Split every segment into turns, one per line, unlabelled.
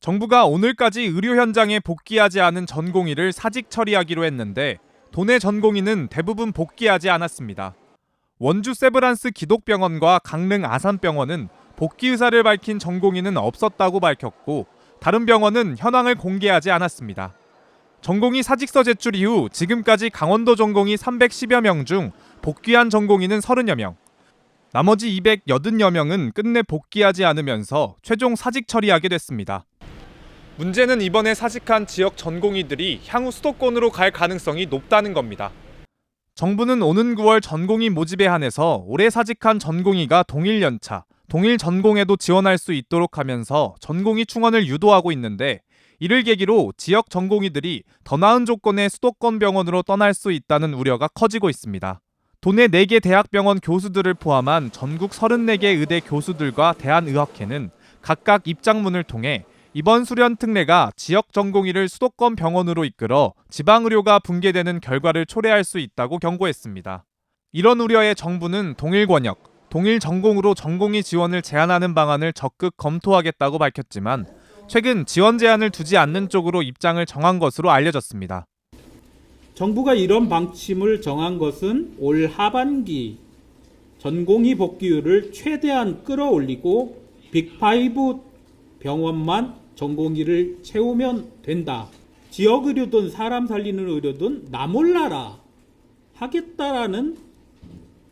정부가 오늘까지 의료 현장에 복귀하지 않은 전공의를 사직 처리하기로 했는데 도내 전공의는 대부분 복귀하지 않았습니다. 원주 세브란스 기독병원과 강릉 아산병원은 복귀 의사를 밝힌 전공의는 없었다고 밝혔고 다른 병원은 현황을 공개하지 않았습니다. 전공의 사직서 제출 이후 지금까지 강원도 전공의 310여 명 중 복귀한 전공의는 30여 명, 나머지 280여 명은 끝내 복귀하지 않으면서 최종 사직 처리하게 됐습니다. 문제는 이번에 사직한 지역 전공의들이 향후 수도권으로 갈 가능성이 높다는 겁니다. 정부는 오는 9월 전공의 모집에 한해서 올해 사직한 전공의가 동일 연차, 동일 전공에도 지원할 수 있도록 하면서 전공의 충원을 유도하고 있는데 이를 계기로 지역 전공의들이 더 나은 조건의 수도권 병원으로 떠날 수 있다는 우려가 커지고 있습니다. 도내 4개 대학병원 교수들을 포함한 전국 34개 의대 교수들과 대한의학회는 각각 입장문을 통해 이번 수련 특례가 지역 전공의를 수도권 병원으로 이끌어 지방 의료가 붕괴되는 결과를 초래할 수 있다고 경고했습니다. 이런 우려에 정부는 동일 권역, 동일 전공으로 전공의 지원을 제한하는 방안을 적극 검토하겠다고 밝혔지만 최근 지원 제한을 두지 않는 쪽으로 입장을 정한 것으로 알려졌습니다.
정부가 이런 방침을 정한 것은 올 하반기 전공의 복귀율을 최대한 끌어올리고 빅5 병원만 전공의를 채우면 된다. 지역 의료든 사람 살리는 의료든 나 몰라라 하겠다라는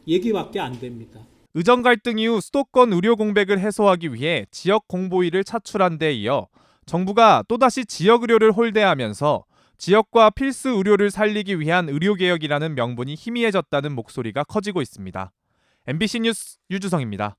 얘기밖에 안 됩니다.
의정 갈등 이후 수도권 의료 공백을 해소하기 위해 지역 공보위를 차출한 데 이어 정부가 또다시 지역 의료를 홀대하면서 지역과 필수 의료를 살리기 위한 의료 개혁이라는 명분이 희미해졌다는 목소리가 커지고 있습니다. MBC 뉴스 유주성입니다.